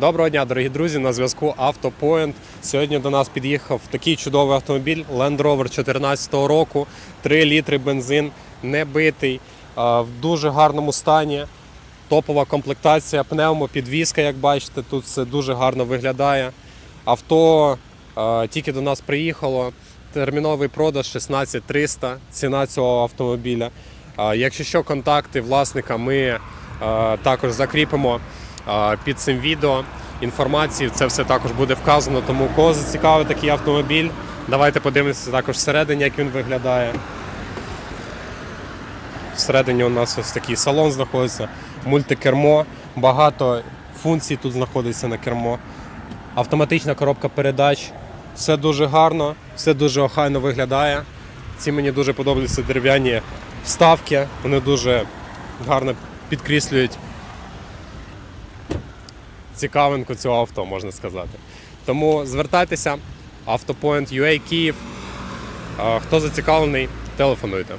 Доброго дня, дорогі друзі. На зв'язку Автопоінт. Сьогодні до нас під'їхав такий чудовий автомобіль Land Rover 2014 року. 3 літри бензин, не битий, в дуже гарному стані. Топова комплектація, пневмопідвізка, як бачите, тут все дуже гарно виглядає. Авто тільки до нас приїхало. Терміновий продаж 16300, ціна цього автомобіля. Якщо що, контакти власника ми також закріпимо під цим відео. Інформації це все також буде вказано. Тому кого зацікавив такий автомобіль, давайте подивимося також всередині, як він виглядає. Всередині у нас ось такий салон знаходиться, мультикермо, багато функцій тут знаходиться на кермо. Автоматична коробка передач. Все дуже гарно, все дуже охайно виглядає. Ці мені дуже подобаються дерев'яні вставки, вони дуже гарно підкріслюють цікавинку цього авто, можна сказати. Тому звертайтеся, Автопоінт UA Київ. Хто зацікавлений, телефонуйте.